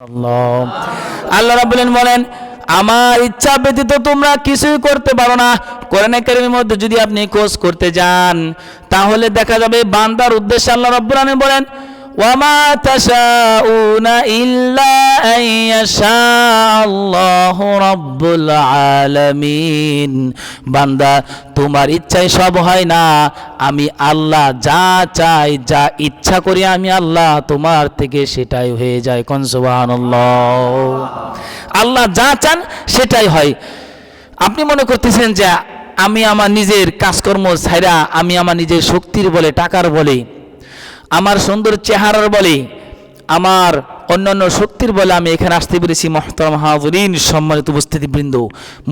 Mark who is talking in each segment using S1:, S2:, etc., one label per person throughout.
S1: আল্লাহ। রাবুলেন বলেন, আমার ইচ্ছা ব্যতীত তোমরা কিছুই করতে পারো না। কোরআনে কারিমের মধ্যে যদি আপনি কোর্স করতে যান, তাহলে দেখা যাবে বান্দার উদ্দেশ্যে আল্লাহ রাব্বুল বলেন ওয়ামা তাশাউনা ইল্লা আন ইয়াশা আল্লাহু রাব্বুল আলামিন বান্দা, তোমার ইচ্ছায় সব হয় না। আমি আল্লাহ যা চাই, যা ইচ্ছা করি আমি আল্লাহ, তোমার থেকে সেটাই হয়ে যায়। কোন সুবহানাল্লাহ। আল্লাহ যা চান সেটাই হয়। আপনি মনে করতেছেন যে আমি আমার নিজের কাজকর্ম ছাইরা, আমি আমার নিজের শক্তির বলে, টাকার বলে আমার সুন্দর চেহারার বলে, আমার অন্যান্য শক্তির বলে আমি এখানে আসতে পেরেছি মহতরম হাজরিন সম্মানিত উপস্থিতিবৃন্দ।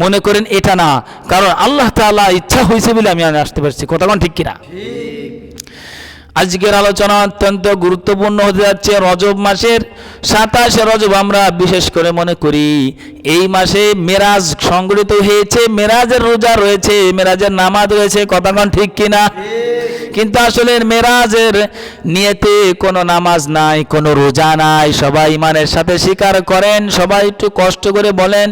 S1: মনে করেন এটা না, কারণ আল্লাহ তালা ইচ্ছা হয়েছে বলে আমি আসতে পারছি। কথা ঠিক কিনা? আজকের আলোচনা অত্যন্ত গুরুত্বপূর্ণ হতে যাচ্ছে রজব মাসের সাতাশে রজব আমরা বিশেষ করে মনে করি। এই মাসে মেরাজ সংগঠিত হয়েছে মেরাজের রোজা রয়েছে মেরাজের নামাজ রয়েছে কথাক্ষণ ঠিক কিনা? কিন্তু আসলে মেরাজের নিয়েতে কোনো নামাজ নাই কোনো রোজা নাই সবাই ইমানের সাথে স্বীকার করেন সবাই একটু কষ্ট করে বলেন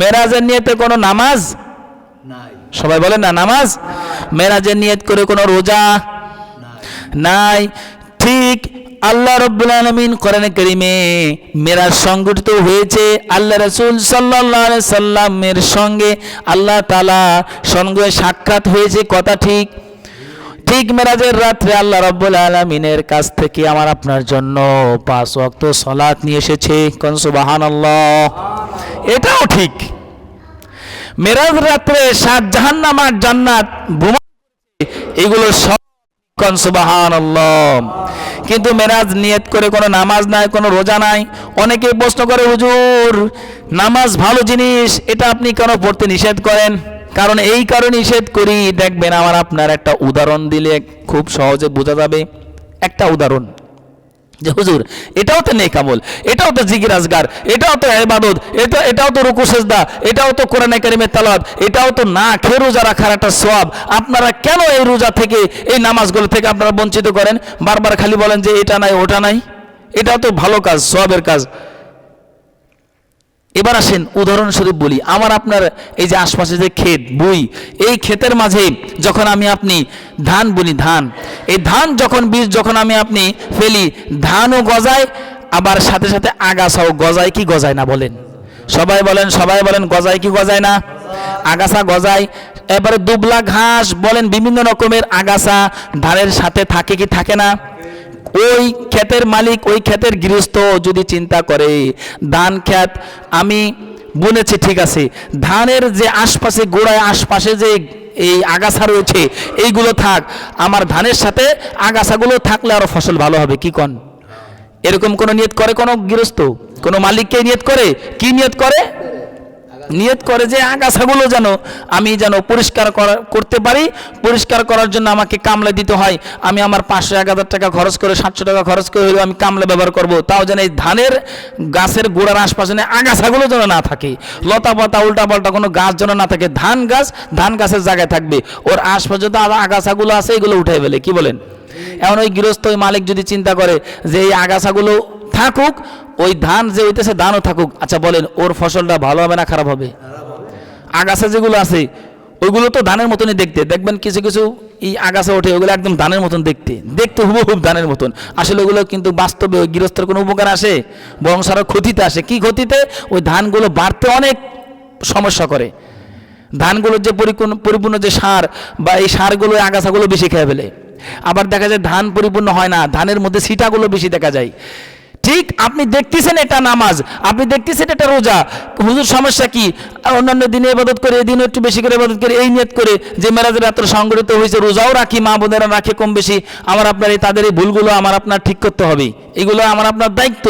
S1: মেরাজের নিয়েতে কোনো নামাজ? সবাই বলেন না নামাজ? মেরাজের নিয়ত করে কোনো রোজা নাই। ঠিক আল্লাহ রব্বুল আলমিন কোরআনে কারিমে মেরাজ সংগঠিত হয়েছে। আল্লাহ রসুল সাল্লাহ সাল্লামের সঙ্গে আল্লাহ তালা সঙ্গে সাক্ষাৎ হয়েছে। কথা ঠিক। ঠিক মেরাজের রাত্রে আল্লাহ রব্বুল আলমিনের কাছ থেকে আমার আপনার জন্য পাঁচ ওয়াক্ত সলাৎ নিয়ে এসেছে। কনসুবাহান এটাও ঠিক। মেরাজ রাত্রে সাত জাহান্নাম আর জান্নাত বোমা এগুলো সব কিন্তু মেরাজ নিয়ত করে কোনো নামাজ নাই, কোনো রোজা নাই, অনেকে প্রশ্ন করে, হুজুর, নামাজ ভালো জিনিস, এটা আপনি কেন পড়তে নিষেধ করেন? কারণ এই কারণে নিষেধ করি। দেখবেন আমার আপনার একটা উদাহরণ দিলে খুব সহজে বোঝা যাবে। একটা উদাহরণ যে হুজুর, এটাও তো নেক আমল, এটাও তো জিগির আজগার, এটাও তো এবাদত এটা এটাও তো রুকু সেজদা, এটাও তো কোরআনে কারিমের তালাত এটাও তো না খেয়ে রোজা রাখার একটা সব আপনারা কেন এই রোজা থেকে, এই নামাজগুলো থেকে আপনারা বঞ্চিত করেন? বারবার খালি বলেন যে এটা নাই, ওটা নাই। এটাও তো ভালো কাজ সবের কাজ। এবার আসেন উদাহরণস্বরূপ বলি, আমার আপনার এই যে আশপাশে যে ক্ষেত, বই, এই ক্ষেতের মাঝে যখন আমি আপনি ধান বুনি, ধান, এই ধান যখন বীজ যখন আমি আপনি ফেলি, ধানও গজায়, আবার সাথে সাথে আগাছাও গজায়, কি গজায় না বলেন? সবাই বলেন সবাই বলেন, গজায় কি গজায় না? আগাছা গজায়, এবারে দুবলা ঘাস বলেন, বিভিন্ন রকমের আগাছা ধানের সাথে থাকে কি থাকে না? ওই ক্ষেতের মালিক, ওই ক্ষেতের গৃহস্থ যদি চিন্তা করে, ধান ক্ষেত আমি বুনেছি, ঠিক আছে। ধানের যে আশপাশে গোড়ায় আশপাশে যে এই আগাছা রয়েছে, এইগুলো থাক। আমার ধানের সাথে আগাছাগুলো থাকলে আরও ফসল ভালো হবে। কি কন? এরকম কোনো নিয়ত করে কোনো গৃহস্থ? কোনো মালিককে নিয়ত করে? কি নিয়ত করে? নিয়ত করে যে আগাছাগুলো যেন আমি যেন পরিষ্কার করা- করতে পারি, পরিষ্কার করার জন্য আমাকে কামলা দিতে হয়। আমি আমার পাঁচশো এক হাজার টাকা খরচ করে, সাতশো টাকা খরচ করে হলেও আমি কামলা ব্যবহার করব। তাও যেন এই ধানের গাছের গোড়ার আশপাশে আগাছাগুলো যেন না থাকে। লতা পাতা, উল্টা পাল্টা কোনো গাছ যেন না থাকে। ধান গাছ, ধান গাছের জায়গায় থাকবে। ওর আশপাশে তো আবার আগাছাগুলো আছে, এগুলো উঠে ফেলে। কি বলেন? এমন ওই গৃহস্থ মালিক যদি চিন্তা করে যে এই আগাছাগুলো থাকুক, ওই ধান যে হইতেছে ধানও থাকুক। আচ্ছা বলেন, ওর ফসলটা ভালো হবে না খারাপ হবে? আগাছা যেগুলো আছে, ওইগুলো তো ধানের মতনই দেখতে। দেখবেন কিছু কিছু এই আগাছা ওঠে, ওগুলো একদম ধানের মতন দেখতে। দেখতে হুবহুব ধানের মতন। আসলে ওগুলো কিন্তু বাস্তবে ওই গৃহস্থের কোনো উপকার আসে? বরং সারা ক্ষতিতে আসে। কি ক্ষতিতে? ওই ধানগুলো বাড়তে অনেক সমস্যা করে। ধানগুলোর যে পরিপূর্ণ পরিপূর্ণ যে সার বা এই সারগুলো আগাছাগুলো বেশি খেয়ে ফেলে। আবার দেখা যায় ধান পরিপূর্ণ হয় না। ধানের মধ্যে সিটাগুলো বেশি দেখা যায়। ঠিক আপনি দেখতেছেন এটা নামাজ, আপনি দেখতেছেন এটা রোজা। হুজুর, সমস্যা কি? অন্যান্য দিনে ইবাদত করে, এদিনও একটু বেশি করে ইবাদত করে, এই নিয়ত করে যে মেরাজের রাত্র সংগঠিত হয়েছে, রোজাও রাখি, মা বোনেরা রাখে কম বেশি। আমার আপনার এই তাদের এই ভুলগুলো আমার আপনার ঠিক করতে হবে। এগুলো আমার আপনার দায়িত্ব।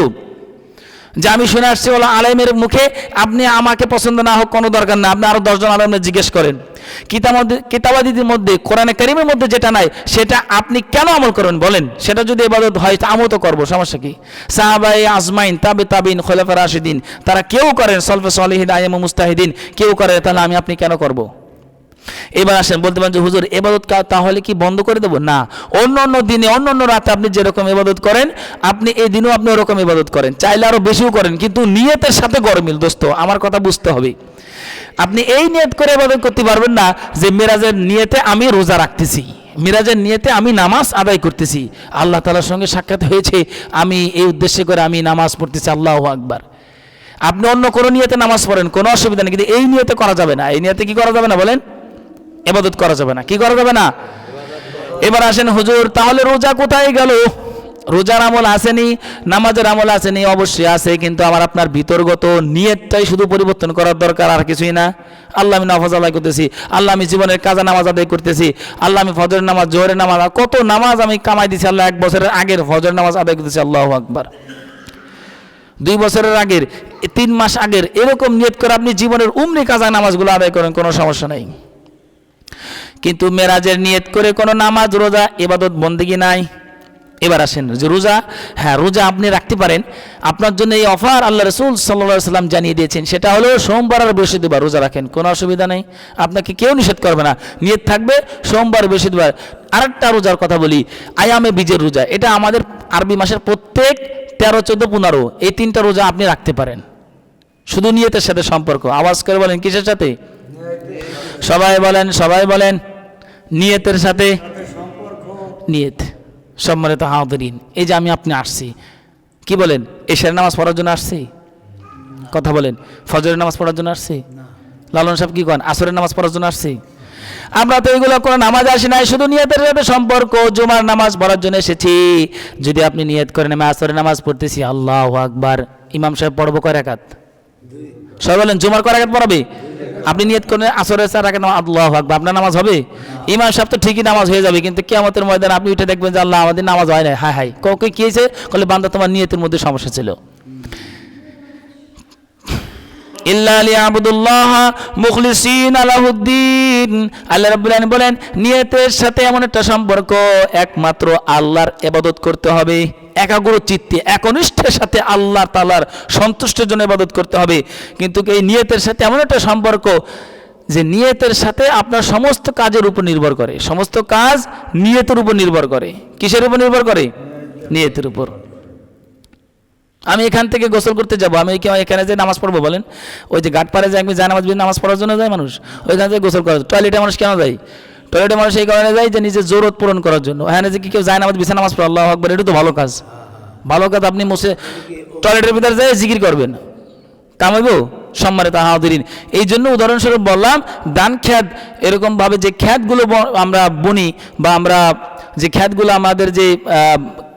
S1: যে আমি শুনে আসছি বলো আলেমের মুখে আপনি আমাকে পছন্দ না হোক, কোনো দরকার না। আপনি আরও দশজন আলেমে জিজ্ঞেস করেন। কিতাব কিতাবাদিদের মধ্যে, কোরআনে কারিমের মধ্যে যেটা নাই, সেটা আপনি কেন আমল করেন বলেন? সেটা যদি এবাদত হয়, তা আমও তো করব, সমস্যা কি? সাহাবাই আজমাইন তাবে তাবিন খোলাফা রাশিদিন, তারা কেউ করেন সলফে সলিহিদ আয়াম মুস্তাহিদিন, কেউ করে, তাহলে আমি আপনি কেন করব। এবার আসেন, বলতে পারেন যে, হুজুর, এবাদত তাহলে কি বন্ধ করে দেবো? না, অন্য অন্য দিনে, অন্য অন্য রাতে আপনি যেরকম ইবাদত করেন, আপনি এই দিনেও আপনি ওরকম ইবাদত করেন। চাইলে আরও বেশিও করেন, কিন্তু নিয়তের সাথে গরমিল দোস্ত, আমার কথা বুঝতে হবে। আপনি এই নিয়ত করে ইবাদত করতে পারবেন না যে, মিরাজের নিয়তে আমি রোজা রাখতেছি, মিরাজের নিয়েতে আমি নামাজ আদায় করতেছি। আল্লাহ তালার সঙ্গে সাক্ষাৎ হয়েছে, আমি এই উদ্দেশ্যে করে আমি নামাজ পড়তেছি, আল্লাহ আকবার। আপনি অন্য কোনো নিয়তে নামাজ পড়েন, কোনো অসুবিধা নেই, কিন্তু এই নিয়তে করা যাবে না। এই নিয়েতে কি করা যাবে না, বলেন? এবাদত করা যাবে না। কি করা যাবে না? এবার আসেন, হুজুর, তাহলে রোজা কোথায় গেল? রোজার আমল আসেনি, নামাজের আমল আসেনি, অবশ্যই আছে, কিন্তু আমার আপনার ভিতরগত নিয়তটাই শুধু পরিবর্তন করার দরকার, আর কিছুই না। আল্লাহ আমি নামাজ আদায় করতেছি, আল্লাহ আমি জীবনের কাজা নামাজ আদায় করতেছি, আল্লাহ আমি ফজরের নামাজ, জোহরের নামাজ কত নামাজ আমি কামাই দিছি, আল্লাহ এক বছরের আগের ফজরের নামাজ আদায় করতেছি, আল্লাহ আকবার। দুই বছরের আগের, তিন মাস আগের, এরকম নিয়ত করে আপনি জীবনের উমনি কাজা নামাজগুলো আদায় করেন, কোনো সমস্যা নেই। কিন্তু মেরাজের নিয়ত করে কোনো নামাজ, রোজা এবাদত বন্দিগি নাই। এবার আসেন যে রোজা হ্যাঁ রোজা আপনি রাখতে পারেন। আপনার জন্য এই অফার আল্লাহ রসুল সাল্লা সাল্লাম জানিয়ে দিয়েছেন, সেটা হলো সোমবার আর বৃহস্পতিবার রোজা রাখেন, কোনো অসুবিধা নেই। আপনাকে কেউ নিষেধ করবে না। নিয়ত থাকবে সোমবার, বৃহস্পতিবার। আরেকটা রোজার কথা বলি, আয়ামে বীজের রোজা। এটা আমাদের আরবি মাসের প্রত্যেক তেরো, চোদ্দ, পনেরো, এই তিনটা রোজা আপনি রাখতে পারেন। শুধু নিয়তের সাথে সম্পর্ক। আওয়াজ করে বলেন, কিসের সাথে? সবাই বলেন সবাই বলেন। নিয়তের সাথে নিয়ত, সম্মানিত হাউদরিন এই যে আমি আপনি আসছি, কি বলেন? এশার নামাজ পড়ার জন্য আসছি? কথা বলেন। ফজরের নামাজ পড়ার জন্য আসছি? লালন সাহেব কি কন? আসরের নামাজ পড়ার জন্য আসছি? আমরা তো এগুলো কোনো নামাজ আসি নাই, শুধু নিয়তের সাথে সম্পর্ক। জুমার নামাজ পড়ার জন্য এসেছি। যদি আপনি নিয়ত করেন, আমি আসরের নামাজ পড়তেছি। আল্লাহ আকবার। ইমাম সাহেব পড়ব কয় রাকাত? সবাই বলেন, জুমার কয় রাকাত পড়াবে? আপনি নিয়ত করেন, আসরের চার আগে আল্লাহ আকবর। আপনার নামাজ হবে? ইমাম সাহেব তো ঠিকই নামাজ হয়ে যাবে, কিন্তু কেমতের ময়দান আপনি উঠে দেখবেন যে আল্লাহ আমাদের নামাজ হয় না হাই হাই কাউকে কি হয়েছে? বলে বান্দা তোমার নিয়তের মধ্যে সমস্যা ছিল। ইল্লা লিয়াবুদুল্লাহ মুখলিসিন আলাহুদ্দিন আল্লাহ রাব্বুল বলেন, নিয়তের সাথে এমন একটা সম্পর্ক, একমাত্র আল্লাহর ইবাদত করতে হবে একাগ্র চিত্তে একনিষ্ঠের সাথে আল্লাহ তাআলার সন্তুষ্টের জন্য ইবাদত করতে হবে। কিন্তু এই নিয়তের সাথে এমন একটা সম্পর্ক, যে নিয়তের সাথে আপনার সমস্ত কাজের উপর নির্ভর করে। সমস্ত কাজ নিয়তের উপর নির্ভর করে। কিসের উপর নির্ভর করে? নিয়তের উপর। আমি এখান থেকে গোসল করতে যাব। আমি এখানে যে নামাজ পড়ব বলেন? ওই যে ঘাট পাড়ে যে আমি যায় নামাজ নামাজ পড়ার জন্য যায় মানুষ? ওইখান থেকে গোসল করার টয়লেটে মানুষ কেন যায়? টয়লেটে মানুষ এই কারণে যায় যে নিজের জরুরত পূরণ করার জন্য। এখানে যে কি কেউ যায় নামাজ বিছা নামাজ পড়ে, আল্লাহ আকবর, এটা তো ভালো কাজ। ভালো কাজ আপনি মুছে টয়লেটের ভিতরে যায় জিকির করবেন। কামাইবো সম্মানিত হাউদিন এই জন্য উদাহরণস্বরূপ বললাম, দান খ্যাত এরকমভাবে যে খ্যাতগুলো আমরা বুনি বা আমরা যে খ্যাতগুলো আমাদের যে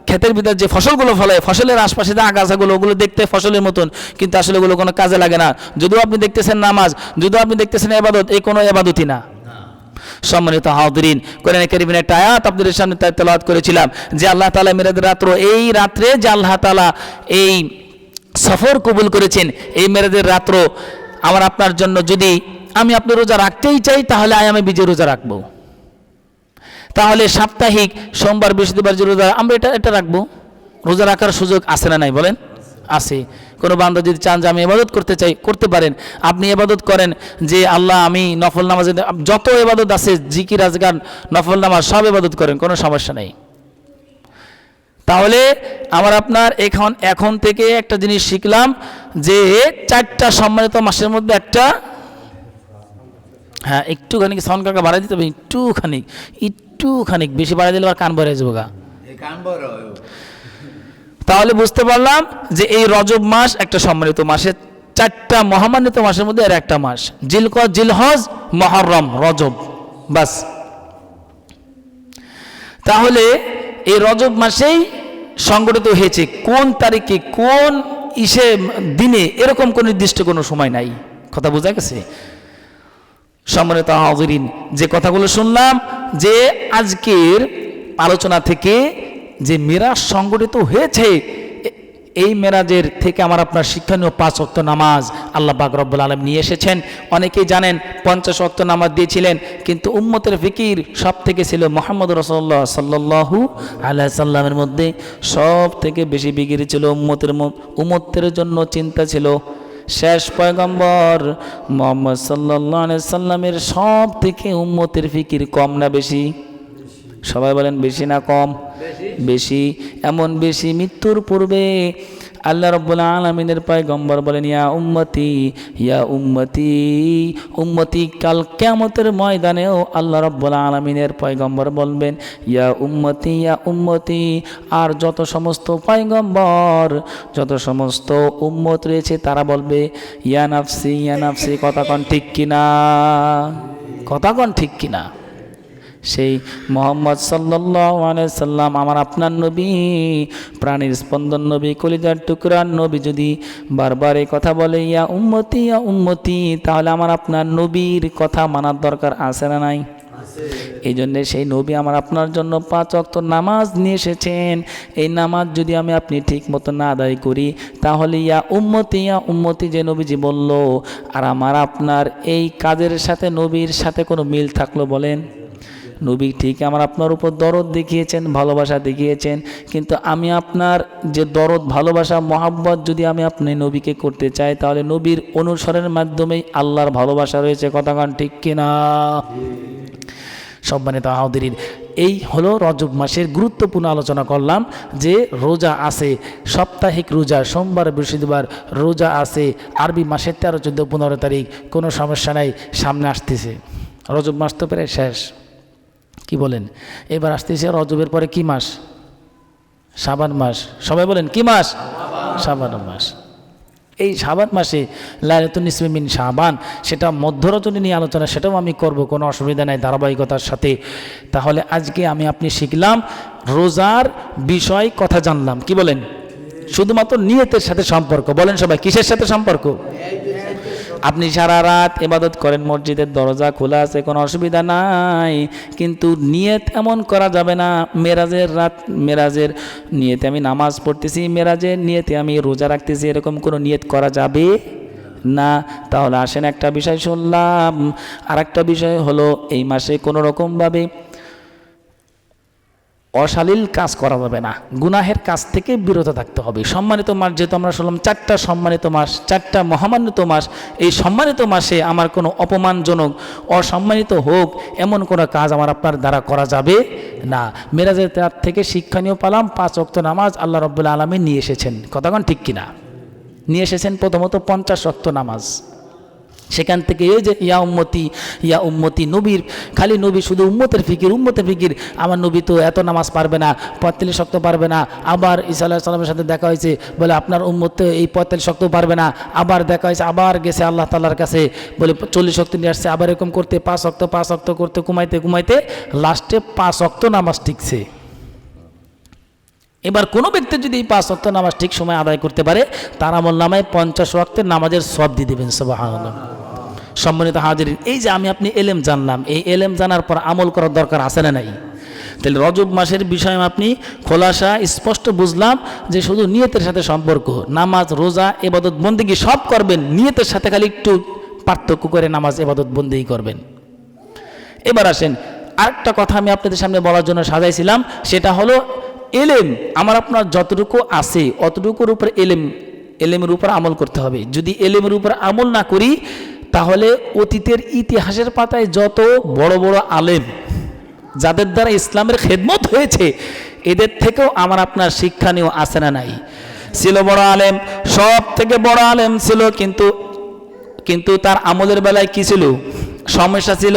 S1: ক্ষেতের ভিতর যে ফসলগুলো ফলে, ফসলের আশপাশে যে আগাছাগুলো, ওগুলো দেখতে ফসলের মতন, কিন্তু আসলে ওগুলো কোনো কাজে লাগে না। যদিও আপনি দেখতেছেন নামাজ, যদিও আপনি দেখতেছেন এবাদত এই কোনো এবাদতই না। সম্মানিত হাউদরিন কোরআন কারিমের একটা আয়াত আপনাদের সামনে তেলাওয়াত করেছিলাম, যে আল্লাহ তালা মেরাদের রাত্র, এই রাত্রে যে আল্লাহ তাআলা এই সফর কবুল করেছেন, এই মেরাদের রাত্র আমার আপনার জন্য যদি আমি আপনি রোজা রাখতেই চাই, তাহলে আয় আমি বিজয় রোজা রাখব। তাহলে সাপ্তাহিক সোমবার, বৃহস্পতিবার যে রোজা, আমরা এটা এটা রাখব। রোজা রাখার সুযোগ আছে না নাই বলেন? আছে। কোনো বান্ধব যদি চান যে আমি এবাদত করতে চাই, করতে পারেন। আপনি এবাদত করেন যে আল্লাহ আমি নফল নামাজে যত এবাদত আছে, জিকির আজগান নফল নামাজ, সব এবাদত করেন, কোনো সমস্যা নেই। তাহলে আমার আপনার এখন এখন থেকে একটা জিনিস শিখলাম যে চারটা সম্মানিত মাসের মধ্যে একটা হ্যাঁ একটুখানি সাউন্ড কাকা বাড়াই দিতে হবে? একটুখানি একটুখানি বেশি বাড়াই দিলে আবার কান ভরে যাব গা।
S2: কান
S1: তাহলে বুঝতে পারলাম যে এই রজব মাস একটা সম্মানিত মাসের চারটা মহামান্বিত মাসের মধ্যে এর একটা মাস। জিলক জিলহজ মহরম রজব। বাস। তাহলে এই রজব মাসেই সংগঠিত হয়েছে কোন তারিখে কোন ইসে দিনে এরকম কোন নির্দিষ্ট কোনো সময় নাই। কথা বোঝা গেছে? সম্মানিত হাজরিন যে কথাগুলো শুনলাম যে আজকের আলোচনা থেকে যে মেরাজ সংগঠিত হয়েছে, এই মেরাজের থেকে আমার আপনার শিক্ষণীয় পাঁচ অক্ত নামাজ আল্লাহ বাক রব্বুল আলম নিয়ে এসেছেন। অনেকেই জানেন, পঞ্চাশ অক্ত নামাজ দিয়েছিলেন, কিন্তু উম্মতের ফিকির সব থেকে ছিল মোহাম্মদ রসল্লাহ সাল্লাহু আল্লাহ সাল্লামের মধ্যে সব থেকে বেশি বিকির ছিল উম্মতের উম্মতের জন্য চিন্তা ছিল শেষ পয়গম্বর মোহাম্মদ সাল্লাহ সাল্লামের সব থেকে উম্মতের ফিকির কম না বেশি? সবাই বলেন বেশি না কম? বেশি। এমন বেশি মৃত্যুর পূর্বে আল্লাহ রব্বুল আলমিনের পয়গম্বর বলেন, ইয়া উম্মতি ইয়া উম্মতি উম্মতি, কাল কেমতের ময়দানেও আল্লাহ রব্বুল আলমিনের পয়গম্বর বলবেন, ইয়া উম্মতি ইয়া উম্মতি, আর যত সমস্ত পয়গম্বর, যত সমস্ত উম্মত রয়েছে, তারা বলবে, ইয়া নাফসি ইয়া নাফসি, কথা কন ঠিক কিনা? কথা কন ঠিক কিনা? সেই মোহাম্মদ সাল্লাম, আমার আপনার নবী, প্রাণীর স্পন্দন নবী, কলিজার টুকরার নবী যদি বারবার এই কথা বলে, ইয়া উম্মতি ইয়া উম্মতি তাহলে আমার আপনার নবীর কথা মানার দরকার আছে না নাই? এই জন্যে সেই নবী আমার আপনার জন্য পাঁচ অক্ত নামাজ নিয়ে এসেছেন। এই নামাজ যদি আমি আপনি ঠিক মতো না আদায় করি, তাহলে ইয়া উম্মতি ইয়া উম্মতি যে নবীজি বলল, আর আমার আপনার এই কাজের সাথে নবীর সাথে কোনো মিল থাকল বলেন? নবী ঠিক আমার আপনার উপর দরদ দেখিয়েছেন, ভালোবাসা দেখিয়েছেন, কিন্তু আমি আপনার যে দরদ, ভালোবাসা, মহাব্বত যদি আমি আপনি নবীকে করতে চাই, তাহলে নবীর অনুসরণের মাধ্যমেই আল্লাহর ভালোবাসা রয়েছে, কথা কথাগান ঠিক কিনা? সম্মানিত আহদিন এই হলো রজব মাসের গুরুত্বপূর্ণ আলোচনা করলাম যে রোজা আছে, সাপ্তাহিক রোজা, সোমবার, বৃহস্পতিবার রোজা আছে, আরবি মাসের তেরো, চোদ্দ, পনেরো তারিখ, কোনো সমস্যা নাই, সামনে আসতেছে। রজব মাস তো প্রায় শেষ। কি বলেন? এবার আসতেছে রজবের পরে কি মাস? সাবান মাস। সবাই বলেন, কি মাস? সাবান মাস। এই সাবান মাসে লাইলাতুন ইসমিন সাবান সেটা মধ্যরজনী নিয়ে আলোচনা, সেটাও আমি করব, কোনো অসুবিধা নাই ধারাবাহিকতার সাথে। তাহলে আজকে আমি আপনি শিখলাম, রোজার বিষয় কথা জানলাম। কি বলেন? শুধুমাত্র নিয়তের সাথে সম্পর্ক। বলেন সবাই, কিসের সাথে সম্পর্ক? আপনি সারা রাত এবাদত করেন, মসজিদের দরজা খোলা আছে, কোনো অসুবিধা নাই। কিন্তু নিয়ত এমন করা যাবে না, মেরাজের রাত, মেরাজের নিয়তে আমি নামাজ পড়তেছি, মেরাজের নিয়তে আমি রোজা রাখতেছি, এরকম কোনো নিয়ত করা যাবে না। তাহলে আসেন একটা বিষয় শুনলাম। আর একটা বিষয় হলো, এই মাসে কোনো রকমভাবে অশালীল কাজ করা যাবে না। গুনাহের কাজ থেকে বিরত থাকতে হবে। সম্মানিত মাস, যেহেতু আমরা শুনলাম চারটা সম্মানিত মাস, চারটা মহামান্বিত মাস, এই সম্মানিত মাসে আমার কোনো অপমানজনক, অসম্মানিত হোক, এমন কোনো কাজ আমার আপনার দ্বারা করা যাবে না। মেরাজের তার থেকে শিক্ষণীয় পালাম, পাঁচ অক্ত নামাজ আল্লাহ রব্বুল্লা আলমী নিয়ে এসেছেন। কথাগণ ঠিক কিনা? নিয়ে এসেছেন প্রথমত পঞ্চাশ অক্ত নামাজ। সেখান থেকে এই যে, ইয়া উম্মতি ইয়া উম্মতি নবীর, খালি নবী শুধু উম্মতের ফিকির উম্মতের ফিকির। আমার নবী তো এত নামাজ পারবে না, পঁয়তাল্লিশ শক্ত পারবে না। আবার ঈসা আল্লাহ সাল্লামের সাথে দেখা হয়েছে, বলে আপনার উম্মত এই পঁয়তাল্লিশ শক্ত পারবে না। আবার দেখা হয়েছে, আবার গেছে আল্লাহ তাল্লার কাছে, বলে চল্লিশ শক্তি নিয়ে আসছে, আবার এরকম করতে, পাঁচ শক্ত পাঁচ শক্ত করতে, ঘুমাইতে ঘুমাইতে লাস্টে পাঁচ শক্ত নামাজ টিকছে। এবার কোনো ব্যক্তি যদি এই পাঁচ অক্ত নামাজ ঠিক সময় আদায় করতে পারে, তার আমল নামায় পঞ্চাশ ওয়াক্তের নামাজের সব দিয়ে দেবেন সবাহ সম্মানিত হাজির এই যে আমি আপনি এলেম জানলাম, এই এলেম জানার পর আমল করার দরকার আছে না নাই? তাহলে রজব মাসের বিষয় আপনি খোলাসা, স্পষ্ট বুঝলাম যে শুধু নিয়তের সাথে সম্পর্ক, নামাজ, রোজা, এবাদত, বন্দিগি সব করবেন, নিয়তের সাথে খালি একটু পার্থক্য করে নামাজ, এবাদত, বন্দিগি করবেন। এবার আসেন, আরেকটা কথা আমি আপনাদের সামনে বলার জন্য সাজাইছিলাম, সেটা হলো এলেম, আমার আপনার যতটুকু আছে, অতটুকুর উপর এলেম, এলেমের উপর আমল করতে হবে। যদি এলেমের উপর আমল না করি তাহলে অতীতের ইতিহাসের পাতায় যত বড় বড় আলেম যাদের দ্বারা ইসলামের খেদমত হয়েছে, এদের থেকেও আমার আপনার শিক্ষা নিয়েও আসে না নাই। ছিল বড় আলেম, সব থেকে বড় আলেম ছিল, কিন্তু কিন্তু তার আমলের বেলায় কি ছিল? সমস্যা ছিল,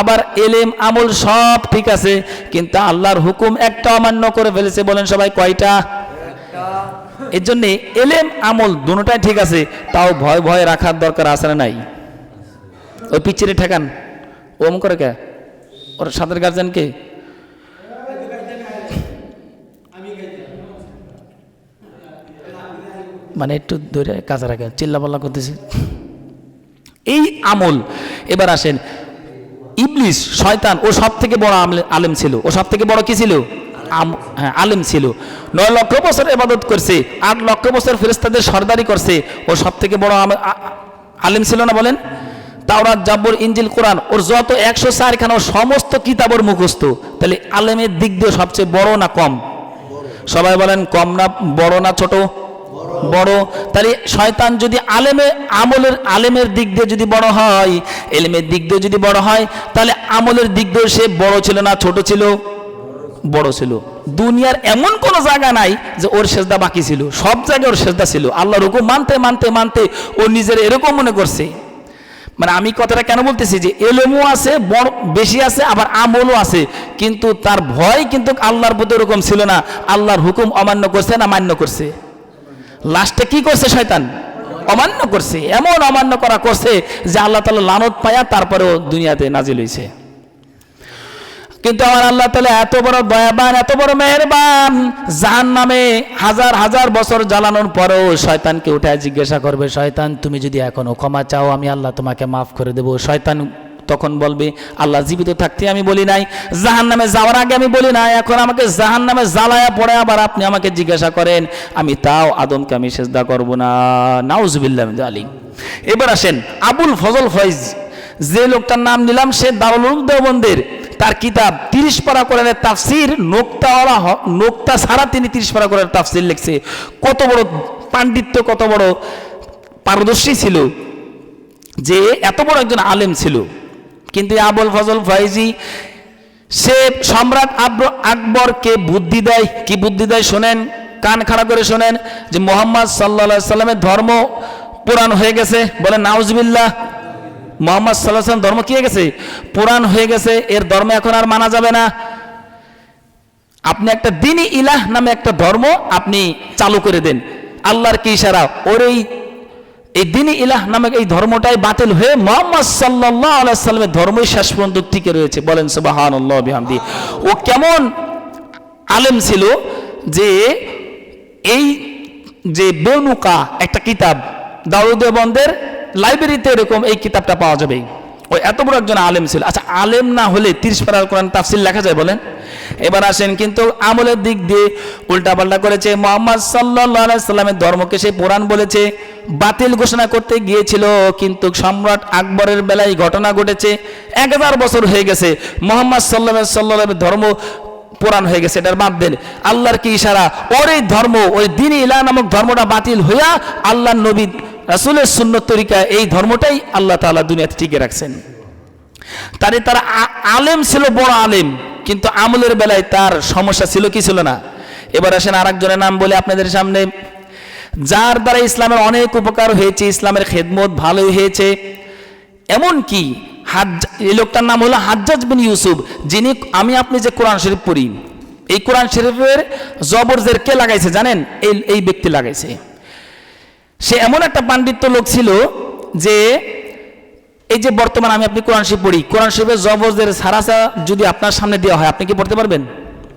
S1: আবার এলেম, আমল সব ঠিক আছে, কিন্তু আল্লাহর হুকুম একটা অমান্য করে ফেলেছে, বলেন সবাই কয়টা? এর জন্যে এলেম, আমল দুটোটাই ঠিক আছে, তাও ভয় ভয় রাখার দরকার আছে না নাই। ওই পিচ্ছিরে ঠেকান। ওম করে কে? ওর সাঁতার গার্জেন কে? মানে একটু ধরে কাছে রাখে চিল্লাপাল্লা করতেছি। এই আমল, এবার আসেন। ইবলিস, শয়তান, ও সব থেকে বড় আলেম ছিল। ও সব থেকে বড় কি ছিল? হ্যাঁ আলেম ছিল। নয় লক্ষ বছর এবাদত করছে, আট লক্ষ বছর ফেরেস্তাদের সর্দারি করছে। ও সব থেকে বড় আলেম ছিল না বলেন? তাওরাত, জাব্বর ইঞ্জিল কোরআন, ওর যত একশো চারখানা সমস্ত কিতাবর মুখস্থ, তাহলে আলেমের দিক দিয়ে সবচেয়ে বড় না কম? সবাই বলেন কম না বড় না ছোট? বড়। তাহলে শয়তান যদি আলেমে, আমলের, আলেমের দিক দিয়ে যদি বড় হয়, এলেমের দিক দিয়ে যদি বড় হয়, তাহলে আমলের দিক দিয়ে সে বড় ছিল না ছোট ছিল? বড় ছিল। দুনিয়ার এমন কোন জায়গা নাই যে ওর সেজদা বাকি ছিল। সব জায়গায় ওর সেজদা ছিল। আল্লাহর হুকুম মানতে মানতে মানতে ও নিজের এরকম মনে করছে। মানে আমি কথাটা কেন বলতেছি যে এলেমও আছে, বড় বেশি আছে, আবার আমলও আছে। কিন্তু তার ভয় কিন্তু আল্লাহর প্রতি ওরকম ছিল না। আল্লাহর হুকুম অমান্য করছে না মান্য করছে? লাস্টে কি করছে শয়তান? অমান্য করছে। এমন অমান্য করা করছে যে আল্লাহ তালা লানত পায়া তারপরেও দুনিয়াতে নাজিল হয়েছে কিন্তু আমার আল্লাহ তালা এত বড় দয়াবান, এত বড় মেহরবান জাহান নামে হাজার হাজার বছর জ্বালানোর পরেও শয়তানকে উঠে জিজ্ঞাসা করবে, শয়তান, তুমি যদি এখনও ক্ষমা চাও, আমি আল্লাহ তোমাকে মাফ করে দেবো। শয়তান তখন বলবে, আল্লাহ জীবিত থাকতে আমি বলি নাই জাহান নামে যাওয়ার আগে আমি বলি নাই, এখন আমাকে জাহান নামে জ্বালায়া পড়ে আবার আপনি আমাকে জিজ্ঞাসা করেন, আমি তাও আদমকে আমি সেজদা করব না। নাউজবিল্লাহ আলী এবার আসেন আবুল ফজল ফয়েজ। যে লোকটার নাম নিলাম সে দারুল দেওবন্দের। তার কিতাব তিরিশ পারা কোরআনের তাফসির, নোক্তাওয়ালা নোক্তা ছাড়া তিনি তিরিশ পারা কোরআনের তাফসির লিখছে। কত বড় পাণ্ডিত্য, কত বড় পারদর্শী ছিল যে এত বড় একজন আলেম ছিল। কিন্তু আবুল ফজল ফাইজি, সে সম্রাট আব্র- আকবরকে বুদ্ধি দেয়। কি বুদ্ধি দেয় শোনেন, কান খাড়া করে শোনেন যে মোহাম্মদ সাল্লা সাল্লামের ধর্ম পুরাণ হয়ে গেছে। বলে নাউজবিল্লাহ মোহাম্মদ সাল্লাহ ধর্ম কি হয়ে গেছে? পুরাণ হয়ে গেছে, এর ধর্ম এখন আর মানা যাবে না। আপনি একটা দিনই ইলাহ নামে একটা ধর্ম আপনি চালু করে দেন। আল্লাহর কি ইশারা? ওর এই এই দিনই ইলাহ নামক এই ধর্মটাই বাতিল হয়ে মোহাম্মদ সাল্লাহ আলাইসাল্লামের ধর্মই শেষ পর্যন্ত টিকে রয়েছে। বলেন সুবাহান ও কেমন আলেম ছিল যে এই যে বেনুকা একটা কিতাব, দাউদ বন্দের লাইব্রেরিতে এরকম এই কিতাবটা পাওয়া যাবে। ওই এত বড় একজন আলেম ছিল। আচ্ছা আলেম না হলে তিরিশ পারার কোরআন তাফসিল লেখা যায় বলেন। এবার আসেন কিন্তু আমলের দিক দিয়ে উল্টাপাল্টা করেছে। মোহাম্মদ সাল্লাহ সাল্লামের ধর্মকে সে পুরাণ বলেছে, বাতিল ঘোষণা করতে গিয়েছিল, কিন্তু সম্রাট আকবরের বেলায় ঘটনা ঘটেছে। এক হাজার বছর হয়ে গেছে। মোহাম্মদ সাল্লাহ সাল্লামের ধর্ম পুরাণ হয়ে গেছে, এটার বাদ দেন। আল্লাহর কি ইশারা? ওর এই ধর্ম, ওই দিন ইলা নামক ধর্মটা বাতিল হইয়া আল্লাহ নবী রাসুলের সুন্নত তরিকা এই ধর্মটাই আল্লাহ তাআলা দুনিয়াতে টিকে রাখছেন। তারে তারা আলেম ছিল, বড় আলেম, কিন্তু আমলের বেলায় তার সমস্যা ছিল কি ছিল না? এবার আসেন আরেকজনের নাম বলে আপনাদের সামনে। যার দ্বারা ইসলামের অনেক উপকার হয়েছে, ইসলামের খেদমত ভালোই হয়েছে এমন কি হাজ, এই লোকটার নাম হলো হাজ্জাজ বিন ইউসুফ, যিনি, আমি আপনি যে কোরআন শরীফ পড়ি, এই কোরআন শরীফের জবরজের কে লাগাইছে জানেন? এই এই ব্যক্তি লাগাইছে। সে এমন একটা পাণ্ডিত্য লোক ছিল যে এই যে বর্তমান আমি আপনি কোরআন শরীফ পড়ি, কোরআন শরীফের জবরদের সারাসা যদি আপনার সামনে দেওয়া হয়, আপনি কি পড়তে পারবেন?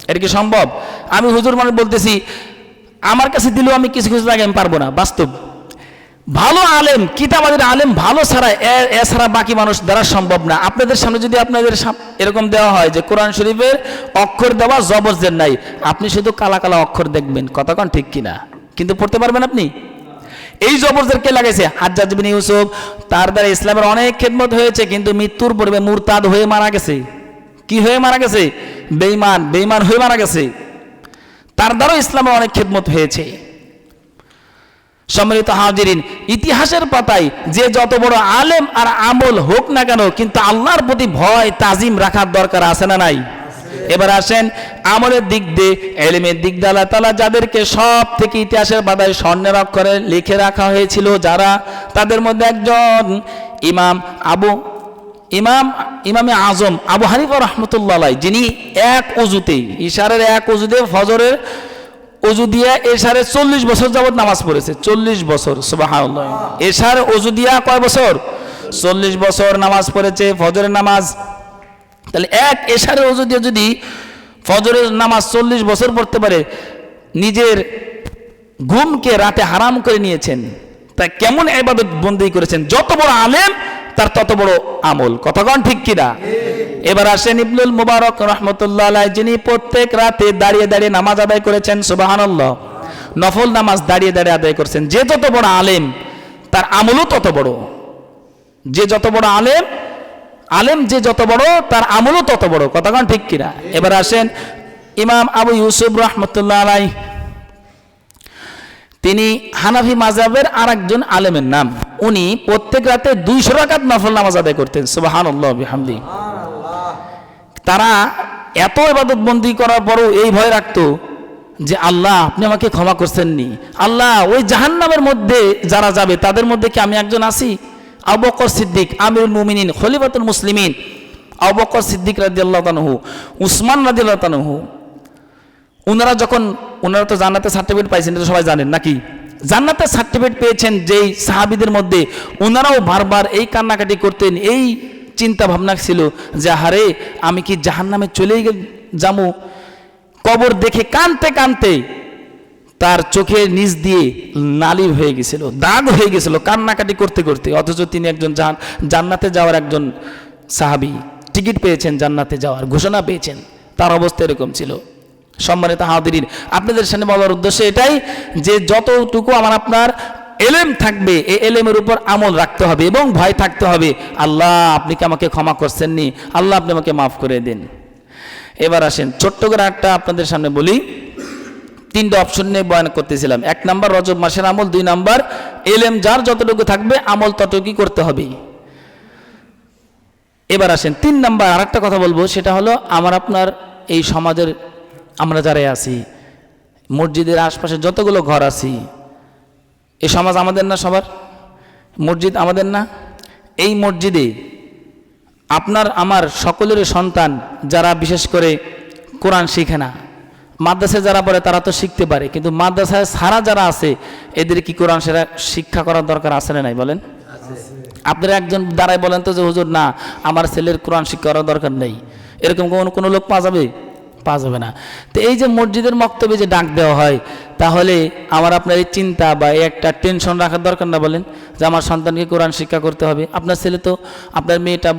S1: এটা কি সম্ভব? আমি হুজুর মানুষ বলতেছি, আমার কাছে দিলেও আমি কিছু কিছু আগে আমি পারব না, বাস্তব। ভালো আলেম, কিতাবাদের আলেম ভালো ছাড়া এ- এছাড়া বাকি মানুষ দ্বারা সম্ভব না। আপনাদের সামনে যদি আপনাদের এরকম দেওয়া হয় যে কোরআন শরীফের অক্ষর দেওয়া জবরদের নাই, আপনি শুধু কালা কালা অক্ষর দেখবেন কতক্ষণ ঠিক কিনা? কিন্তু পড়তে পারবেন আপনি? এই জবরদের কে লাগাইছে? হাজ্জাজ বিন ইউসুফ। তার দ্বারা ইসলামের অনেক খেদমত হয়েছে, কিন্তু মৃত্যুর পূর্বে মুরতাদ হয়ে মারা গেছে। কি হয়ে মারা গেছে? বেইমান বেইমান হয়ে মারা গেছে। তার দ্বারাও ইসলামের অনেক খেদমত হয়েছে। সম্মিলিত হাজিরিন, ইতিহাসের পাতায় যে যত বড় আলেম আর আমল হোক না কেন, কিন্তু আল্লাহর প্রতি ভয়, তাজিম রাখার দরকার আছে না নাই? এবার আসেন আমলের দিক দিয়ে, এলিমের দিক দিয়ে আল্লাহ তালা যাদেরকে সব থেকে ইতিহাসের পাতায় স্বর্ণের অক্ষরে লিখে রাখা হয়েছিল যারা? তাদের মধ্যে একজন ইমাম আবু, ইমাম, ইমামে আজম আবু হানিফা রহমতুল্লাহ যিনি এক অজুতে ইশারের এক অজুতে ফজরের অজু দিয়া এশারে চল্লিশ বছর যাবত নামাজ পড়েছে, চল্লিশ বছর সুবাহ এশার অজু দিয়া কয় বছর? চল্লিশ বছর নামাজ পড়েছে, ফজরের নামাজ তাহলে এক এশারের অজু দিয়ে যদি ফজরের নামাজ চল্লিশ বছর পড়তে পারে নিজের ঘুমকে রাতে হারাম করে নিয়েছেন তা কেমন এবাদত বন্দি করেছেন? যত বড় আলেম তার তত বড় আমল। কতক্ষণ ঠিক কিনা? এবার আসেন ইবনুল মুবারক রহমতুল্লাহ আলাই, যিনি প্রত্যেক রাতে দাঁড়িয়ে দাঁড়িয়ে নামাজ আদায় করেছেন সুবাহানল্লাহ। নফল নামাজ দাঁড়িয়ে দাঁড়িয়ে আদায় করছেন। যে যত বড় আলেম তার আমলও তত বড়। যে যত বড় আলেম আলেম যে যত বড়, তার আমলও তত বড়। কতক্ষণ ঠিক কিনা? এবার আসেন ইমাম আবু ইউসুফ রহমতুল্লাহ আলাই তিনি হানাফি মাজাবের আর একজন আলেমের নাম। উনি প্রত্যেক রাতে দুইশো রাকাত নফল নামাজ আদায় করতেন। সুবাহান তারা এত ইবাদত বন্দি করার পরও এই ভয় রাখতো যে, আল্লাহ, আপনি আমাকে ক্ষমা করছেননি। আল্লাহ, ওই জাহান্নামের মধ্যে যারা যাবে, তাদের মধ্যে কি আমি একজন আছি? আবু বকর সিদ্দিক আমিরুল মুমিনিন খলিফাতুল মুসলিমিন আবু বকর সিদ্দিক রাদিয়াল্লাহু তাআলাহু উসমান রাদিয়াল্লাহু তাআলাহু ওনারা যখন ওনারা তো জান্নাতের সার্টিফিকেট পাইছেন, এটা সবাই জানেন, নাকি? জান্নাতের সার্টিফিকেট পেয়েছেন যেই সাহাবিদের মধ্যে ওনারাও বারবার এই কান্নাকাটি করতেন, এই চিন্তা ভাবনা ছিল যে হারে আমি কি জাহান্নামে চলেই যাব কবর দেখে কানতে কানতে তার চোখের নিচ দিয়ে নালি হয়ে গেছিল, দাগ হয়ে গেছিল কান্নাকাটি করতে করতে। অথচ তিনি একজন জান- জান্নাতে যাওয়ার একজন সাহাবি টিকিট পেয়েছেন জান্নাতে যাওয়ার, ঘোষণা পেয়েছেন। তার অবস্থা এরকম ছিল। সম্মানিত হাদিরিন আপনাদের সামনে বলার উদ্দেশ্য এটাই যে যতটুকু আমার আপনার এলেম থাকবে, এই এলেমের উপর আমল রাখতে হবে এবং ভয় থাকতে হবে। আল্লাহ, আপনি কি আমাকে ক্ষমা করছেননি? আল্লাহ, আপনি আমাকে মাফ করে দিন। এবার আসেন, ছোট্ট করে একটা আপনাদের সামনে বলি। তিনটা অপশন নিয়ে বয়ান করতেছিলাম। এক নাম্বার রজব মাসের আমল, দুই নাম্বার এলেম, যার যতটুকু থাকবে আমল ততটুকুই করতে হবে এবার আসেন, তিন নাম্বার আর একটা কথা বলব, সেটা হলো আমার আপনার এই সমাজের, আমরা যারা আছি, মসজিদের আশপাশে যতগুলো ঘর আছি এই সমাজ আমাদের না সবার? মসজিদ আমাদের না? এই মসজিদে আপনার, আমার সকলের সন্তান যারা বিশেষ করে কোরআন শিখে না মাদ্রাসায় যারা পড়ে তারা তো শিখতে পারে, কিন্তু মাদ্রাসায় সারা যারা আছে, এদের কি কোরআন সেরা শিক্ষা করার দরকার আছে না নাই বলেন? আপনারা একজন দাঁড়ায় বলেন তো যে, হুজুর, না, আমার ছেলের কোরআন শিক্ষা করার দরকার নেই। এরকম কোনো কোনো লোক পাওয়া যাবে? পাওয়া যাবে না। তো এই যে মসজিদের মক্তব্যে যে ডাক দেওয়া হয়, তাহলে আমার আপনার এই চিন্তা বা এই একটা টেনশন রাখার দরকার না বলেন? যে আমার সন্তানকে কোরআন শিক্ষা করতে হবে। আপনার ছেলে তো, আপনার মেয়েটা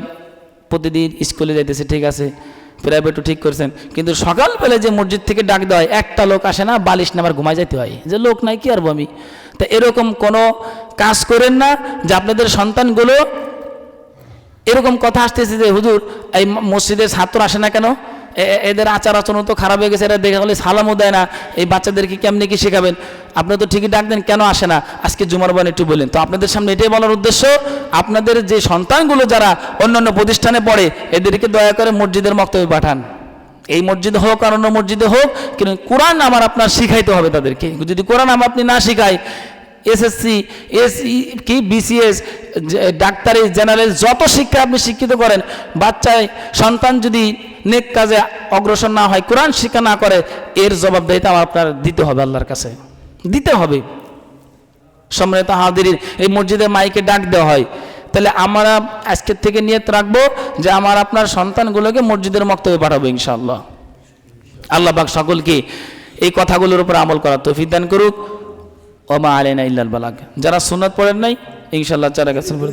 S1: প্রতিদিন স্কুলে যাইতেছে, ঠিক আছে? প্রাইভেটও ঠিক করেছেন। কিন্তু সকালবেলা যে মসজিদ থেকে ডাক দেওয়া একটা লোক আসে না, বালিশ নামার ঘুমায় যেতে হয়। যে লোক নাই, কি আর বমি তা এরকম কোনো কাজ করেন না যে আপনাদের সন্তানগুলো এরকম কথা আসতেছে যে, হুজুর, এই মসজিদের ছাত্র আসে না কেন? এদের আচার আচরণ তো খারাপ হয়ে গেছে, এরা দেখে হলে সালামও দেয় না। এই বাচ্চাদেরকে কেমনি কি শেখাবেন? আপনি তো ঠিকই ডাক দেন, কেন আসে না? আজকে জুমার বান একটু বলেন। তো আপনাদের সামনে এটাই বলার উদ্দেশ্য, আপনাদের যে সন্তানগুলো যারা অন্যান্য প্রতিষ্ঠানে পড়ে, এদেরকে দয়া করে মসজিদের মক্তব্যে পাঠান। এই মসজিদে হোক, আর অন্য মসজিদে হোক, কিন্তু কোরআন আমার আপনার শিখাইতে হবে তাদেরকে। যদি কোরআন আমার আপনি না শিখাই এসএসসি এস কি বিসিএস ডাক্তারি, জেনারেল, যত শিক্ষা আপনি শিক্ষিত করেন, বাচ্চায় সন্তান যদি নেক কাজে অগ্রসর না হয়, কোরআন শিক্ষা না করে, এর জবাবদাহিতা আমার আপনার দিতে হবে আল্লাহর কাছে। দিতে হবে। সম্মানিত হাদির এই মসজিদে মাইকে ডাক দেওয়া হয়। তাহলে আমরা আজকের থেকে নিয়ত রাখব যে আমার আপনার সন্তানগুলোকে মসজিদের মক্তব্যে পাঠাবো ইনশাআল্লাহ। আল্লাহ পাক সকলকে এই কথাগুলোর উপর আমল করার তৌফিক দান করুক। ওমা আলেনা ইল্লাল বালাগ। যারা সুন্নাত পড়েন নাই ইনশাল্লাহ চারা
S2: গাছ পড়ে